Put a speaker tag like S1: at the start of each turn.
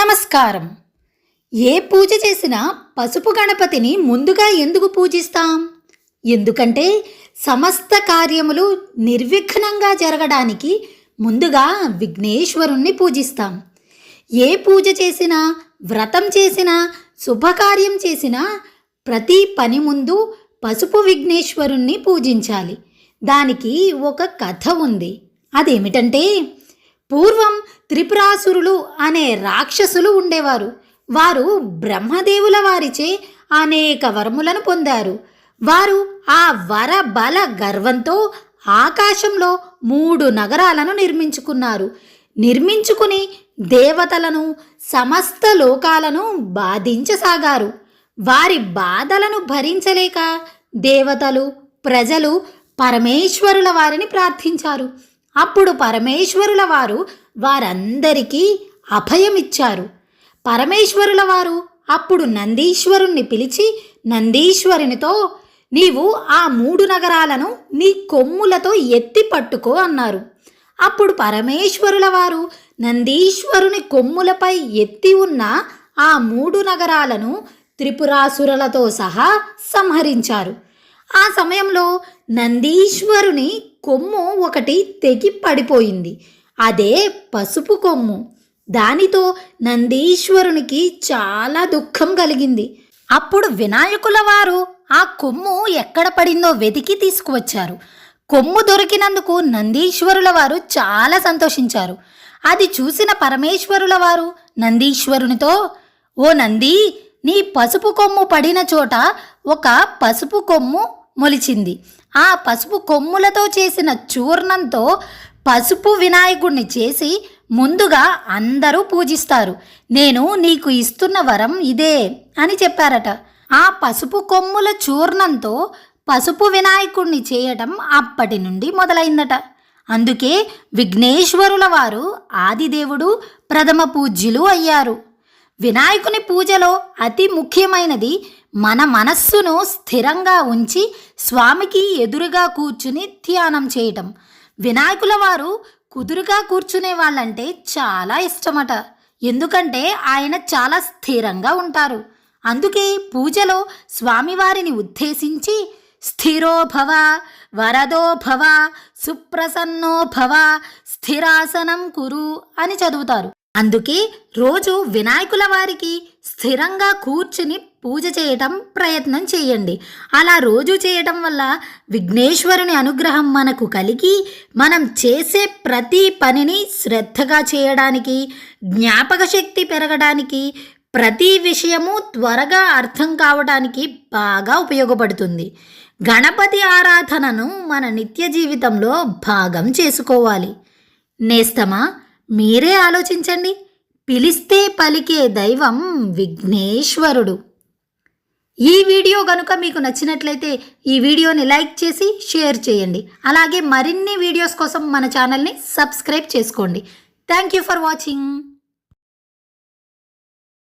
S1: నమస్కారం. ఏ పూజ చేసినా పసుపు గణపతిని ముందుగా ఎందుకు పూజిస్తాం? ఎందుకంటే సమస్త కార్యములు నిర్విఘ్నంగా జరగడానికి ముందుగా విఘ్నేశ్వరుణ్ణి పూజిస్తాం. ఏ పూజ చేసినా వ్రతం చేసినా శుభకార్యం చేసినా ప్రతి పని ముందు పసుపు విఘ్నేశ్వరుణ్ణి పూజించాలి. దానికి ఒక కథ ఉంది. అదేమిటంటే పూర్వం త్రిపురాసురులు అనే రాక్షసులు ఉండేవారు. వారు బ్రహ్మదేవుల వారిచే అనేక వరములను పొందారు. వారు ఆ వర బల గర్వంతో ఆకాశంలో మూడు నగరాలను నిర్మించుకున్నారు. నిర్మించుకుని దేవతలను సమస్త లోకాలను బాధించసాగారు. వారి బాధలను భరించలేక దేవతలు ప్రజలు పరమేశ్వరుల వారిని ప్రార్థించారు. అప్పుడు పరమేశ్వరుల వారు వారందరికీ అభయమిచ్చారు. పరమేశ్వరుల వారు అప్పుడు నందీశ్వరుణ్ణి పిలిచి నందీశ్వరునితో నీవు ఆ మూడు నగరాలను నీ కొమ్ములతో ఎత్తి పట్టుకో అన్నారు. అప్పుడు పరమేశ్వరుల వారు నందీశ్వరుని కొమ్ములపై ఎత్తి ఉన్న ఆ మూడు నగరాలను త్రిపురాసురులతో సహా సంహరించారు. ఆ సమయంలో నందీశ్వరుని కొమ్ము ఒకటి తెగి పడిపోయింది. అదే పసుపు కొమ్ము. దానితో నందీశ్వరునికి చాలా దుఃఖం కలిగింది. అప్పుడు వినాయకుల వారు ఆ కొమ్ము ఎక్కడ పడిందో వెతికి తీసుకువచ్చారు. కొమ్ము దొరికినందుకు నందీశ్వరుల వారు చాలా సంతోషించారు. అది చూసిన పరమేశ్వరుల వారు నందీశ్వరునితో ఓ నంది నీ పసుపు కొమ్ము పడిన చోట ఒక పసుపు కొమ్ము మొలిచింది. ఆ పసుపు కొమ్ములతో చేసిన చూర్ణంతో పసుపు వినాయకుడిని చేసి ముందుగా అందరూ పూజిస్తారు. నేను నీకు ఇస్తున్న వరం ఇదే అని చెప్పారట. ఆ పసుపు కొమ్ముల చూర్ణంతో పసుపు వినాయకుడిని చేయటం అప్పటి నుండి మొదలైందట. అందుకే విఘ్నేశ్వరుల వారు ఆదిదేవుడు ప్రథమ పూజ్యులు అయ్యారు. వినాయకుని పూజలో అతి ముఖ్యమైనది మన మనస్సును స్థిరంగా ఉంచి స్వామికి ఎదురుగా కూర్చుని ధ్యానం చేయటం. వినాయకుల వారు కుదురుగా కూర్చునే వాళ్ళంటే చాలా ఇష్టమట. ఎందుకంటే ఆయన చాలా స్థిరంగా ఉంటారు. అందుకే పూజలో స్వామివారిని ఉద్దేశించి స్థిరో భవ వరదో భవ సుప్రసన్నో భవ స్థిరాసనం కురు అని చదువుతారు. అందుకే రోజు వినాయకుల వారికి స్థిరంగా కూర్చుని పూజ చేయటం ప్రయత్నం చేయండి. అలా రోజు చేయటం వల్ల విఘ్నేశ్వరుని అనుగ్రహం మనకు కలిగి మనం చేసే ప్రతి పనిని శ్రద్ధగా చేయడానికి జ్ఞాపక శక్తి పెరగడానికి ప్రతి విషయము త్వరగా అర్థం కావడానికి బాగా ఉపయోగపడుతుంది. గణపతి ఆరాధనను మన నిత్య జీవితంలో భాగం చేసుకోవాలి. నేస్తమా మీరే ఆలోచించండి. పిలిస్తే పలికే దైవం విఘ్నేశ్వరుడు. ఈ వీడియో కనుక మీకు నచ్చినట్లయితే ఈ వీడియోని లైక్ చేసి షేర్ చేయండి. అలాగే మరిన్ని వీడియోస్ కోసం మన ఛానల్ని సబ్స్క్రైబ్ చేసుకోండి. Thank you for watching